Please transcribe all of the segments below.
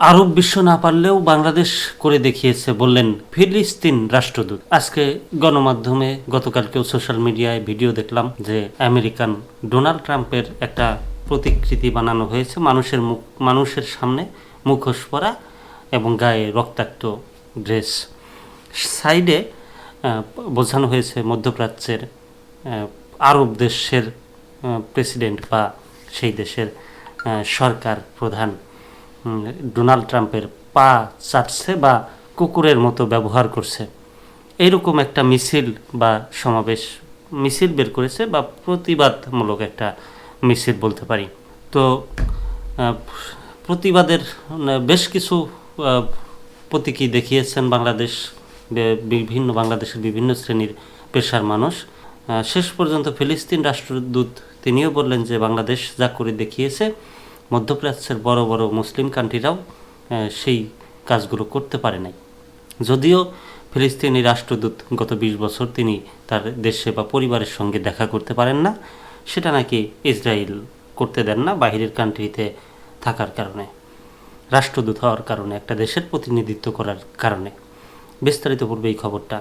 আরব বিশ্ব না পারলেও বাংলাদেশ করে দেখিয়েছে বললেন ফিলিস্তিন রাষ্ট্রদূত। আজকে গণমাধ্যমে গতকালকেও সোশ্যাল মিডিয়ায় ভিডিও দেখলাম যে আমেরিকান ডোনাল্ড ট্রাম্পের একটা প্রতিকৃতি বানানো হয়েছে। মানুষের মুখ, মানুষের সামনে মুখোশ পরা এবং গায়ে রক্তাক্ত ড্রেস। সাইডে বোঝানো হয়েছে মধ্যপ্রাচ্যের আরব দেশের প্রেসিডেন্ট বা সেই দেশের সরকার প্রধান। ডোনাল্ড ট্রাম্পের পা চাটছে বা কুকুরের মতো ব্যবহার করছে। এইরকম একটা মিছিল বা সমাবেশ, মিছিল বের করেছে বা প্রতিবাদমূলক একটা মিছিল বলতে পারি। তো প্রতিবাদের বেশ কিছু প্রতীকী দেখিয়েছেন বাংলাদেশ বিভিন্ন বাংলাদেশের বিভিন্ন শ্রেণির পেশার মানুষ। শেষ পর্যন্ত ফিলিস্তিন রাষ্ট্রদূত তিনিও বললেন যে বাংলাদেশ যা করে দেখিয়েছে মধ্যপ্রাচ্যের বড় বড় মুসলিম কান্ট্রিরাও সেই কাজগুলো করতে পারে নাই। যদিও ফিলিস্তিনি রাষ্ট্রদূত গত বিশ বছর তিনি তার দেশে বা পরিবারের সঙ্গে দেখা করতে পারেন না, সেটা নাকি ইসরায়েল করতে দেন না বাহিরের কান্ট্রিতে থাকার কারণে, রাষ্ট্রদূত হওয়ার কারণে, একটা দেশের প্রতিনিধিত্ব করার কারণে। বিস্তারিত পূর্বে এই খবরটা।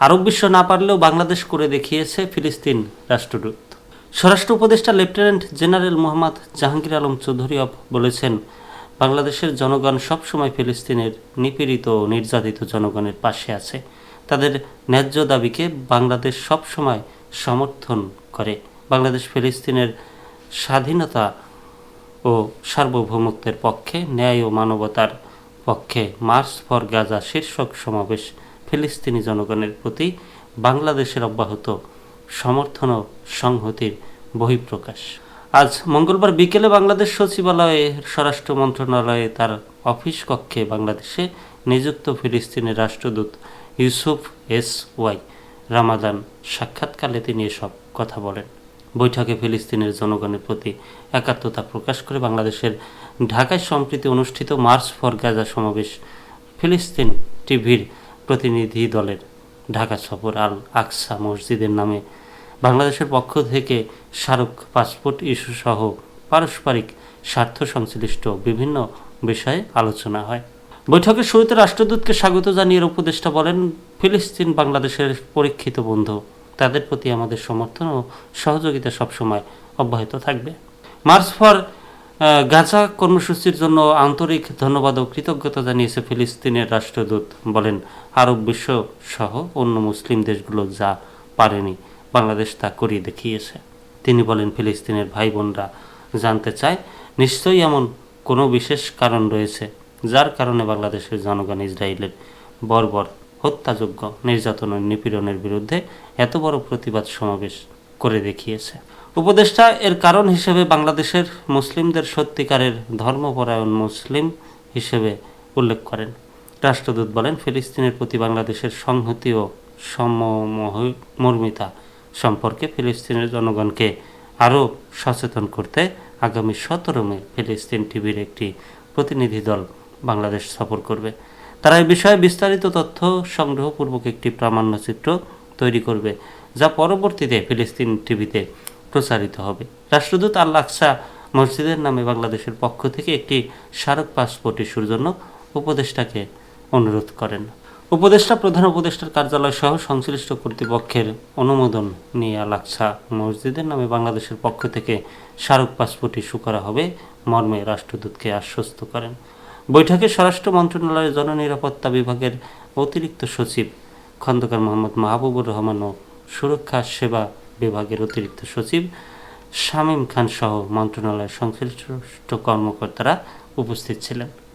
আরব বিশ্ব না পারলেও বাংলাদেশ করে দেখিয়েছে ফিলিস্তিন রাষ্ট্রদূত। স্বরাষ্ট্র উপদেষ্টা লেফটেন্যান্ট জেনারেল মোহাম্মদ জাহাঙ্গীর আলম চৌধুরী বলেছেন, বাংলাদেশের জনগণ সবসময় ফিলিস্তিনের নিপীড়িত ও নির্যাতিত জনগণের পাশে আছে। তাদের ন্যায্য দাবিকে বাংলাদেশ সবসময় সমর্থন করে। বাংলাদেশ ফিলিস্তিনের স্বাধীনতা ও সার্বভৌমত্বের পক্ষে, ন্যায় ও মানবতার পক্ষে মার্চ ফর গাজা শীর্ষক সমাবেশ ফিলিস্তিনি জনগণের প্রতি বাংলাদেশের অব্যাহত সমর্থন ও সংহতির বহিঃপ্রকাশ। আজ মঙ্গলবার বিকেলে বাংলাদেশ সচিবালয়ে স্বরাষ্ট্র মন্ত্রণালয়ে তার অফিস কক্ষে বাংলাদেশে নিযুক্ত ফিলিস্তিনের রাষ্ট্রদূত ইউসুফ এস ওয়াই রামাদান সাক্ষাৎকালে তিনি এসব কথা বলেন। বৈঠকে ফিলিস্তিনের জনগণের প্রতি একাত্মতা প্রকাশ করে বাংলাদেশের ঢাকায় সম্প্রতি অনুষ্ঠিত মার্চ ফর গাজা সমাবেশ ফিলিস্তিন টিভির প্রতিনিধি দলের ঢাকা সফর আল আকসা মসজিদের নামে বাংলাদেশের পক্ষ থেকে স্মারক পাসপোর্ট ইস্যু সহ পারস্পরিক স্বার্থ সংশ্লিষ্ট বিভিন্ন বিষয়ে আলোচনা হয়। বৈঠকের শুরুতে রাষ্ট্রদূতকে স্বাগত জানিয়ে উপদেষ্টা বলেন, ফিলিস্তিন বাংলাদেশের পরীক্ষিত বন্ধু। তাদের প্রতি আমাদের সমর্থন ও সহযোগিতা সবসময় অব্যাহত থাকবে। মার্চ ফর গাজা কর্মসূচির জন্য আন্তরিক ধন্যবাদ ও কৃতজ্ঞতা জানিয়েছে ফিলিস্তিনের রাষ্ট্রদূত। বলেন, আরব বিশ্ব সহ অন্য মুসলিম দেশগুলো যা পারেনি। বাংলাদেশ তা করিয়ে দেখিয়েছে। তিনি বলেন, ফিলিস্তিনের ভাই বোনরা জানতে চায়, নিশ্চয়ই এমন কোনো বিশেষ কারণ রয়েছে যার কারণে বাংলাদেশের জনগণ ইসরায়েলের বর্বর হত্যাযোগ্য নির্যাতন ও নিপীড়নের বিরুদ্ধে এত বড় প্রতিবাদ সমাবেশ করে দেখিয়েছে। উপদেষ্টা এর কারণ হিসেবে বাংলাদেশের মুসলিমদের সত্যিকারের ধর্মপরায়ণ মুসলিম হিসেবে উল্লেখ করেন। রাষ্ট্রদূত বলেন, ফিলিস্তিনের প্রতি বাংলাদেশের সংহতি ও সমমর্মিতা সম্পর্কে ফিলিস্তিনের জনগণকে আরও সচেতন করতে আগামী সতেরো মে ফিলিস্তিন টিভির একটি প্রতিনিধি দল বাংলাদেশ সফর করবে। তারা এই বিষয়ে বিস্তারিত তথ্য সংগ্রহপূর্বক একটি প্রামাণ্যচিত্র তৈরি করবে, যা পরবর্তীতে ফিলিস্তিন টিভিতে প্রচারিত হবে। রাষ্ট্রদূত আল আকসা মসজিদের নামে বাংলাদেশের পক্ষ থেকে একটি স্মারক পাসপোর্ট ইস্যুর জন্য উপদেষ্টাকে অনুরোধ করেন। উপদেষ্টা, প্রধান উপদেষ্টার কার্যালয় সহ সংশ্লিষ্ট কর্তৃপক্ষের অনুমোদন নিয়ে আল আকসা মসজিদের নামে বাংলাদেশের পক্ষ থেকে স্মারক পাসপোর্ট ইস্যু করা হবে, মর্মে রাষ্ট্রদূতকে আশ্বস্ত করেন। বৈঠকে স্বরাষ্ট্র মন্ত্রণালয়ের জননিরাপত্তা বিভাগের অতিরিক্ত সচিব খন্দকার মোহাম্মদ মাহবুবুর রহমান ও সুরক্ষা সেবা বিভাগের অতিরিক্ত সচিব শামীম খান সহ মন্ত্রণালয়ের সংশ্লিষ্ট কর্মকর্তারা উপস্থিত ছিলেন।